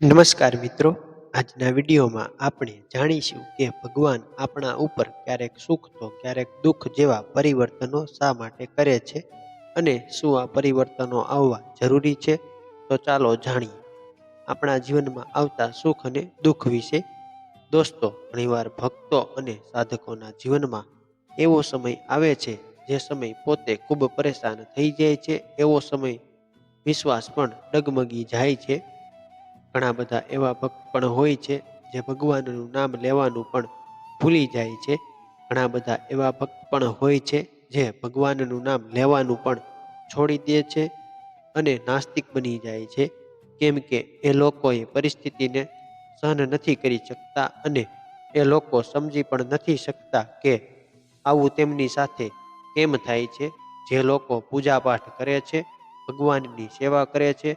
નમસ્કાર મિત્રો. આજના વિડીયોમાં આપણે જાણીશું કે ભગવાન આપણા ઉપર ક્યારેક સુખ તો ક્યારેક દુઃખ જેવા પરિવર્તનો શા માટે કરે છે અને શું આ પરિવર્તનો આવવા જરૂરી છે? તો ચાલો જાણીએ. આપણા જીવનમાં આવતા સુખ અને દુઃખ વિશે. દોસ્તો, ઘણીવાર ભક્તો અને સાધકોના જીવનમાં એવો સમય આવે છે જે સમય પોતે ખૂબ પરેશાન થઈ જાય છે. એવો સમય વિશ્વાસ પણ ડગમગી જાય છે. ઘણા બધા એવા ભક્ત પણ હોય છે જે ભગવાનનું નામ લેવાનું પણ ભૂલી જાય છે. ઘણા બધા એવા ભક્ત પણ હોય છે જે ભગવાનનું નામ લેવાનું પણ છોડી દે છે અને નાસ્તિક બની જાય છે. કેમ કે એ લોકોએ પરિસ્થિતિને સહન નથી કરી શકતા અને એ લોકો સમજી પણ નથી શકતા કે આવું તેમની સાથે કેમ થાય છે. જે લોકો પૂજાપાઠ કરે છે, ભગવાનની સેવા કરે છે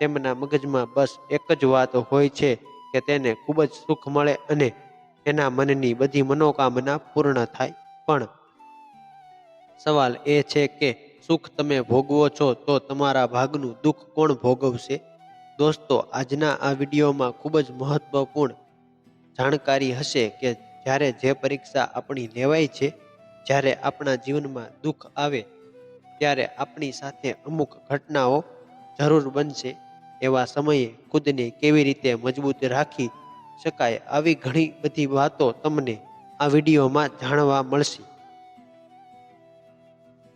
તેમના મગજમાં બસ એક જ વાત હોય છે કે તેને ખૂબ જ સુખ મળે અને એના મનની બધી મનોકામના પૂર્ણ થાય. પણ સવાલ એ છે કે સુખ તમે ભોગવો છો તો તમારા ભાગનું દુઃખ કોણ ભોગવશે? દોસ્તો, આજના આ વિડીયોમાં ખૂબ જ મહત્વપૂર્ણ જાણકારી હશે કે જ્યારે જે પરીક્ષા આપણી લેવાય છે, જ્યારે આપણા જીવનમાં દુઃખ આવે, ત્યારે આપણી સાથે અમુક ઘટનાઓ જરૂર બનશે. એવા સમયે ખુદને કેવી રીતે મજબૂત રાખી શકાય આવી ઘણી બધી વાતો તમને આ વિડીયોમાં જાણવા મળશે.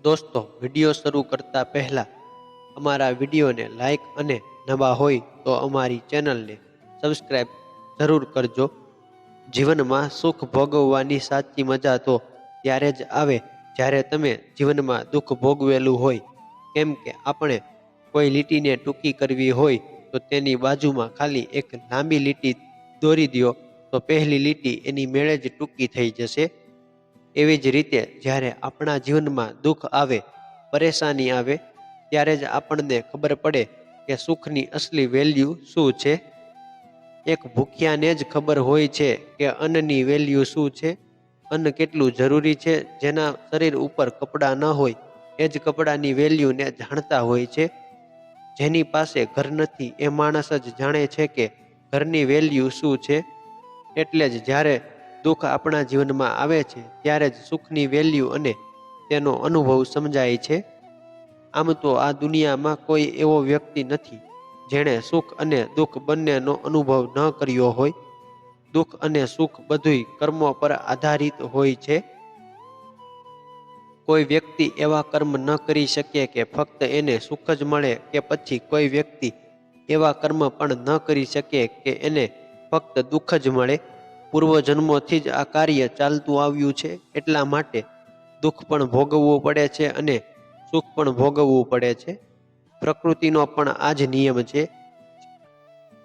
દોસ્તો, વીડિયો શરૂ કરતા પહેલા અમારા વિડીયોને લાઈક અને નવા હોય તો અમારી ચેનલને સબસ્ક્રાઈબ જરૂર કરજો. જીવનમાં સુખ ભોગવવાની સાચી મજા તો ત્યારે જ આવે જ્યારે તમે જીવનમાં દુઃખ ભોગવેલું હોય. કેમ કે આપણે કોઈ લીટીને ટૂંકી કરવી હોય તો તેની બાજુમાં ખાલી એક લાંબી લીટી દોરી દો તો પહેલી લીટી એની મેળે જ ટૂંકી થઈ જશે. એવી જ રીતે જ્યારે આપણા જીવનમાં દુઃખ આવે, પરેશાની આવે, ત્યારે જ આપણને ખબર પડે કે સુખની અસલી વેલ્યુ શું છે. એક ભૂખ્યાને જ ખબર હોય છે કે અન્નની વેલ્યુ શું છે. અન્ન કેટલું જરૂરી છે, જેના શરીર ઉપર કપડાં ન હોય, એ જ કપડાની વેલ્યુને જાણતા હોય છે. જેની પાસે ઘર નથી, એ માણસ જ જાણે છે કે ઘરની વેલ્યુ શું છે? એટલે જ જ્યારે દુઃખ આપણા જીવનમાં આવે છે, ત્યારે જ સુખની વેલ્યુ અને તેનો અનુભવ સમજાય છે. આમ તો આ દુનિયામાં કોઈ એવો વ્યક્તિ નથી, જેણે સુખ અને દુઃખ બંનેનો અનુભવ ન કર્યો હોય. દુઃખ અને સુખ બધુંય કર્મો પર આધારિત હોય છે. કોઈ વ્યક્તિ એવા કર્મ ન કરી શકે કે ફક્ત એને સુખ જ મળે કે પછી કોઈ વ્યક્તિ એવા કર્મ પણ ન કરી શકે કે એને ફક્ત દુઃખ જ મળે? પૂર્વજન્મોથી જ આ કાર્ય ચાલતું આવ્યું છે, એટલા માટે દુઃખ પણ ભોગવવું પડે છે અને સુખ પણ ભોગવવું પડે છે. પ્રકૃતિનો પણ આ જ નિયમ છે.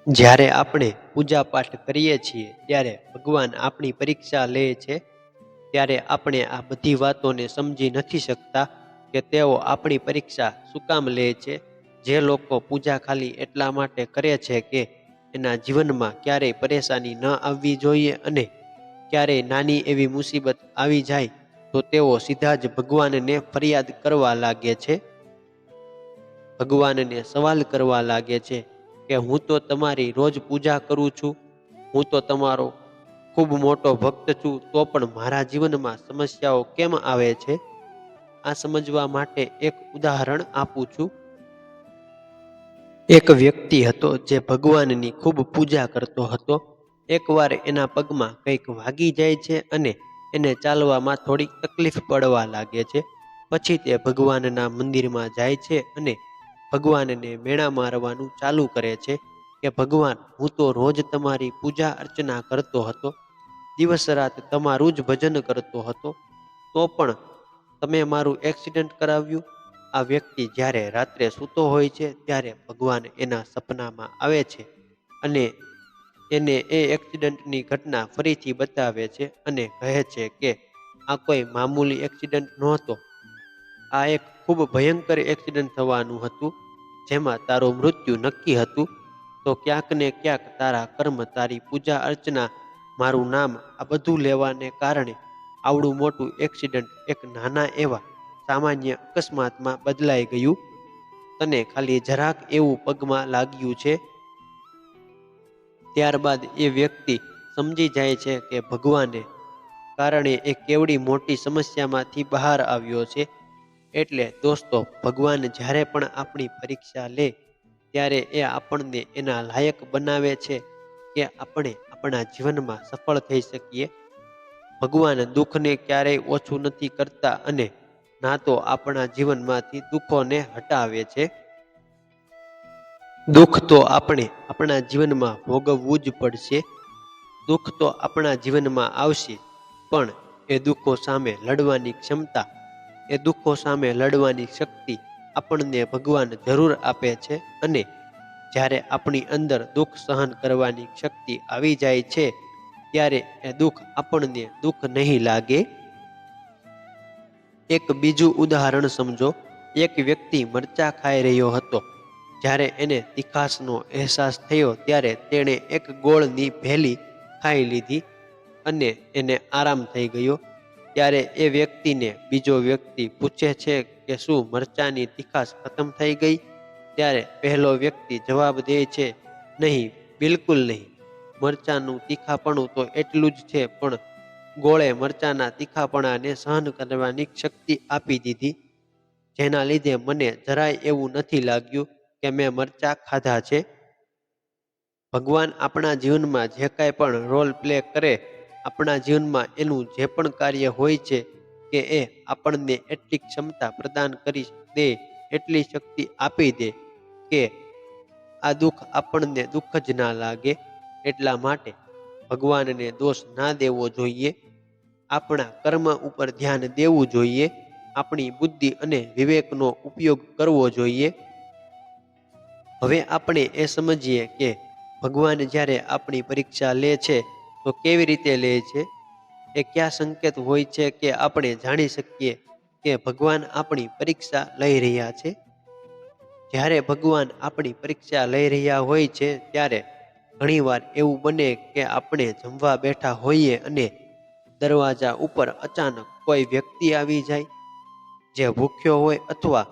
જ્યારે આપણે પૂજા પાઠ કરીએ છીએ, ત્યારે ભગવાન આપણી પરીક્ષા લે છે. ત્યારે આપણે આ બધી વાતોને સમજી નથી શકતા કે તેઓ આપણી પરીક્ષા શું કામ લે છે, જે લોકો પૂજા ખાલી એટલા માટે કરે છે કે એના જીવનમાં ક્યારેય પરેશાની ન આવવી જોઈએ અને ક્યારેય નાની એવી મુસીબત આવી જાય તો તેઓ સીધા જ ભગવાનને ફરિયાદ કરવા લાગે છે. ભગવાનને સવાલ કરવા લાગે છે કે હું તો તમારી રોજ પૂજા કરું છું, હું તો તમારો ખૂબ મોટો ભક્ત છું, તો પણ મારા જીવનમાં સમસ્યાઓ કેમ આવે છે? આ સમજવા માટે એક ઉદાહરણ આપું છું. એક વ્યક્તિ હતો જે ભગવાનની ખૂબ પૂજા કરતો હતો. એકવાર એના પગમાં કંઈક વાગી જાય છે અને એને ચાલવામાં થોડીક તકલીફ પડવા લાગે છે. પછી તે ભગવાનના મંદિરમાં જાય છે અને ભગવાનને મેણા મારવાનું ચાલુ કરે છે કે, ભગવાન, હું તો રોજ તમારી પૂજા અર્ચના કરતો હતો. દિવસ રાત તમારું જ ભજન કરતો હતો, તો પણ તમે મારું એક્સિડન્ટ કરાવ્યું. આ વ્યક્તિ જ્યારે રાત્રે સૂતો હોય છે, ત્યારે ભગવાન એના સપનામાં આવે છે અને એને એ એક્સિડન્ટની ઘટના ફરીથી બતાવે છે અને કહે છે કે, આ કોઈ મામૂલી એક્સિડન્ટ નહોતો. આ એક ખૂબ ભયંકર એક્સિડન્ટ થવાનું હતું, જેમાં તારું મૃત્યુ નક્કી હતું. તો ક્યાંક ને ક્યાંક તારા કર્મ, તારી પૂજા અર્ચના મારું નામ આ બધું લેવાને કારણે આવડું મોટું એક્સિડન્ટ એક નાના એવા સામાન્ય અકસ્માતમાં બદલાઈ ગયું. તને ખાલી જરાક એવું પગમાં લાગ્યું છે? ત્યારબાદ એ વ્યક્તિ સમજી જાય છે કે ભગવાને કારણે એ કેવડી મોટી સમસ્યામાંથી બહાર આવ્યો છે. એટલે દોસ્તો, ભગવાન જ્યારે પણ આપણી પરીક્ષા લે, ત્યારે એ આપણને એના લાયક બનાવે છે. કે આપણે આપણા જીવનમાં સફળ થઈ શકીએ. ભગવાન દુઃખને ક્યારેય ઓછું નથી કરતા અને ના તો આપણા જીવનમાંથી દુઃખોને હટાવે છે. દુઃખ તો આપણે આપણા જીવનમાં ભોગવવું જ પડશે. દુઃખ તો આપણા જીવનમાં આવશે, પણ એ દુઃખો સામે લડવાની ક્ષમતા, એ દુઃખો સામે લડવાની શક્તિ આપણને ભગવાન જરૂર આપે છે અને જ્યારે આપણી અંદર દુઃખ સહન કરવાની શક્તિ આવી જાય છે, ત્યારે એ દુઃખ આપણને દુઃખ નહીં લાગે. એક બીજું ઉદાહરણ સમજો. એક વ્યક્તિ મરચા ખાઈ રહ્યો હતો. જ્યારે એને તીખાસનો અહેસાસ થયો, ત્યારે તેણે એક ગોળની ભેલી ખાઈ લીધી અને એને આરામ થઈ ગયો. ત્યારે એ વ્યક્તિને બીજો વ્યક્તિ પૂછે છે કે શું મરચાની તીખાસ ખતમ થઈ ગઈ? ત્યારે પહેલો વ્યક્તિ જવાબ દે છે, નહીં, બિલકુલ નહીં. મરચાનું તીખાપણું તો એટલું જ છે, પણ ગોળે મરચાના તીખાપણાને સહન કરવાની શક્તિ આપી દીધી. જેના લીધે મને જરાય એવું નથી લાગ્યું કે મેં મરચા ખાધા છે. ભગવાન આપણા જીવનમાં જે કાંઈ પણ રોલ પ્લે કરે, આપણા જીવનમાં એનું જે પણ કાર્ય હોય છે કે એ આપણને એટલી ક્ષમતા પ્રદાન કરી દે, એટલી શક્તિ આપી દે. કે આ દુઃખ આપણને દુઃખ જ ના લાગે એટલા માટે ભગવાનને દોષ ના દેવો જોઈએ. આપણા કર્મ ઉપર ધ્યાન દેવું જોઈએ. આપણી બુદ્ધિ અને વિવેકનો ઉપયોગ કરવો જોઈએ. હવે આપણે એ સમજીએ કે ભગવાન જ્યારે આપણી પરીક્ષા લે છે તો કેવી રીતે લે છે? એ કયા સંકેત હોય છે કે આપણે જાણી શકીએ કે ભગવાન આપણી પરીક્ષા લઈ રહ્યા છે? જ્યારે ભગવાન આપણી પરીક્ષા લઈ રહ્યા હોય છે, ત્યારે ઘણીવાર એવું બને કે આપણે જમવા બેઠા હોઈએ અને દરવાજા ઉપર અચાનક કોઈ વ્યક્તિ આવી જાય, જે ભૂખ્યો હોય અથવા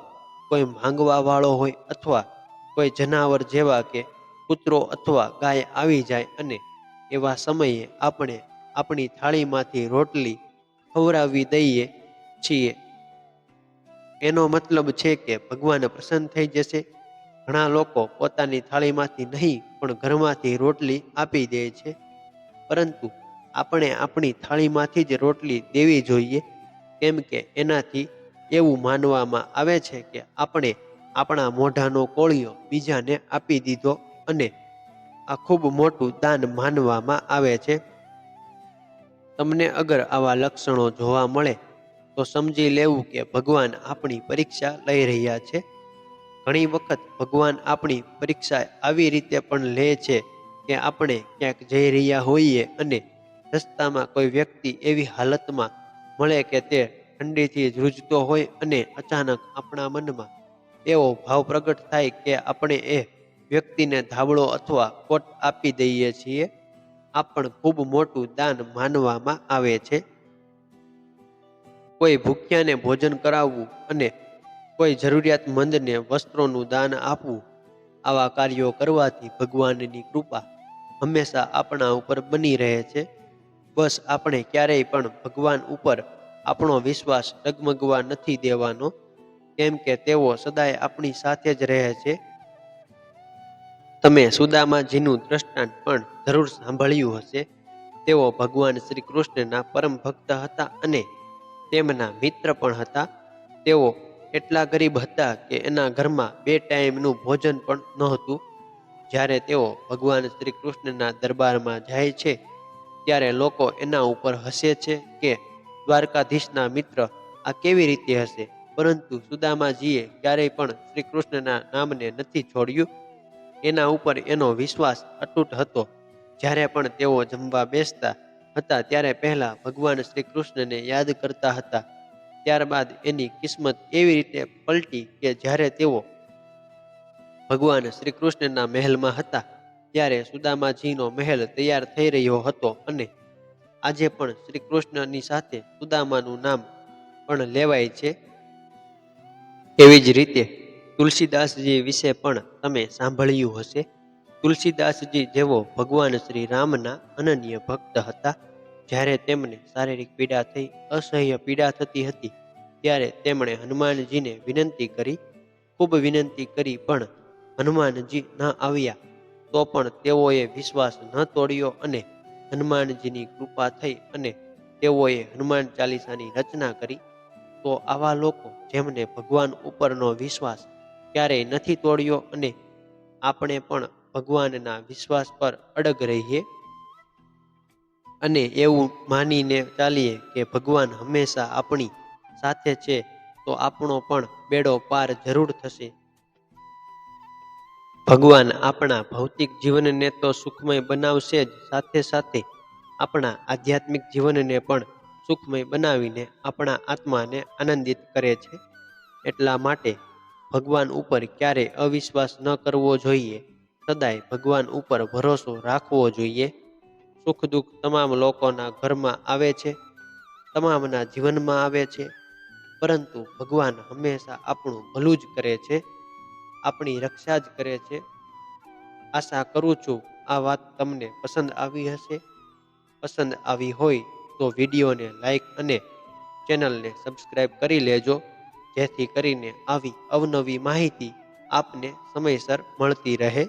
કોઈ માંગવા વાળો હોય અથવા કોઈ જનાવર જેવા કે કૂતરો અથવા ગાય આવી જાય અને એવા સમયે આપણે આપણી થાળીમાંથી રોટલી ખવડાવી દઈએ છીએ. એનો મતલબ છે કે ભગવાન પ્રસન્ન થઈ જશે. ઘણા લોકો પોતાની થાળીમાંથી નહીં, પણ ઘરમાંથી રોટલી આપી દે છે. પરંતુ આપણે આપણી થાળીમાંથી જ રોટલી દેવી જોઈએ, કેમ કે એનાથી એવું માનવામાં આવે છે કે આપણે આપણા મોઢાનો કોળિયો બીજાને આપી દીધો અને આ ખૂબ મોટું દાન માનવામાં આવે છે. તમને અગર આવા લક્ષણો જોવા મળે તો સમજી લેવું કે ભગવાન આપણી પરીક્ષા લઈ રહ્યા છે. ઘણી વખત ભગવાન આપણી પરીક્ષા આવી રીતે પણ લે છે કે આપણે ક્યાંક જઈ રહ્યા હોઈએ અને રસ્તામાં કોઈ વ્યક્તિ એવી હાલતમાં મળે કે તે ઠંડીથી ધ્રુજતો હોય અને અચાનક આપણા મનમાં એવો ભાવ પ્રગટ થાય કે આપણે એ વ્યક્તિને ધાબળો અથવા કોટ આપી દઈએ છીએ. આ પણ ખૂબ મોટું દાન માનવામાં આવે છે. કોઈ ભૂખ્યાને ભોજન કરાવવું અને કોઈ જરૂરિયાતમંદને વસ્ત્રોનું દાન આપવું, આવા કાર્યો કરવાથી ભગવાનની કૃપા હંમેશા આપણા ઉપર બની રહે છે. બસ આપણે ક્યારેય પણ ભગવાન ઉપર આપણો વિશ્વાસ ડગમગવા નથી દેવાનો, કેમ કે તેઓ સદાય આપણી સાથે જ રહે છે. તમે સુદામાજીનું દ્રષ્ટાંત પણ જરૂર સાંભળ્યું હશે. તેઓ ભગવાન શ્રી કૃષ્ણના પરમ ભક્ત હતા અને તેમના મિત્ર પણ હતા. તેઓ એટલા ગરીબ હતા કે એના ઘરમાં બે ટાઈમનું ભોજન પણ નહોતું. જ્યારે તેઓ ભગવાન શ્રી કૃષ્ણના દરબારમાં જાય છે, ત્યારે લોકો એના ઉપર હસે છે કે, દ્વારકાધીશના મિત્ર, આ કેવી રીતે હશે? પરંતુ સુદામાજીએ ક્યારેય પણ શ્રી કૃષ્ણના નામને નથી છોડ્યું. એના ઉપર એનો વિશ્વાસ અતૂટ હતો. જ્યારે પણ તેઓ જમવા બેસતા હતા ત્યારે પહેલા ભગવાન શ્રી કૃષ્ણને યાદ કરતા હતા. ત્યારબાદ એની કિસ્મત એવી રીતે પલટી કે જ્યારે તેઓ ભગવાન શ્રી કૃષ્ણના મહેલમાં હતા, ત્યારે સુદામાજીનો મહેલ તૈયાર થઈ રહ્યો હતો અને આજે પણ શ્રી કૃષ્ણની સાથે સુદામાનું નામ પણ લેવાય છે. એવી જ રીતે તુલસીદાસજી વિશે પણ તમે સાંભળ્યું હશે. તુલસીદાસજી જેવો ભગવાન શ્રી રામના અનન્ય ભક્ત હતા. જ્યારે તેમને શારીરિક પીડા થઈ, અસહ્ય પીડા થતી હતી, ત્યારે તેમણે હનુમાનજીને વિનંતી કરી, ખૂબ વિનંતી કરી પણ હનુમાનજી ન આવ્યા, તો પણ તેઓએ વિશ્વાસ ન તોડ્યો અને હનુમાનજીની કૃપા થઈ અને તેઓએ હનુમાન ચાલીસાની રચના કરી. તો આવા લોકો જેમને ભગવાન ઉપરનો વિશ્વાસ ક્યારેય નથી તોડ્યો અને આપણે પણ ભગવાનના વિશ્વાસ પર અડગ રહીએ અને એવું માનીને ચાલીએ કે ભગવાન હંમેશા આપણી સાથે છે, તો આપણો પણ બેડો પાર જરૂર થશે. ભગવાન આપણા ભૌતિક જીવનને તો સુખમય બનાવશે જ, સાથે સાથે આપણા આધ્યાત્મિક જીવનને પણ સુખમય બનાવીને આપણા આત્માને આનંદિત કરે છે. એટલા માટે ભગવાન ઉપર ક્યારે અવિશ્વાસ ન કરવો જોઈએ. સદાય ભગવાન ઉપર ભરોસો રાખવો જોઈએ. સુખ દુઃખ તમામ લોકોના ઘરમાં આવે છે, તમામના જીવનમાં આવે છે, પરંતુ ભગવાન હંમેશા આપણું ભલું જ કરે છે, આપણી રક્ષા જ કરે છે. આશા કરું છું આ વાત તમને પસંદ આવી હશે. પસંદ આવી હોય તો વિડીયોને લાઈક અને ચેનલને સબસ્ક્રાઈબ કરી લેજો, જેથી કરીને આવી અવનવી માહિતી આપને સમયસર મળતી રહે.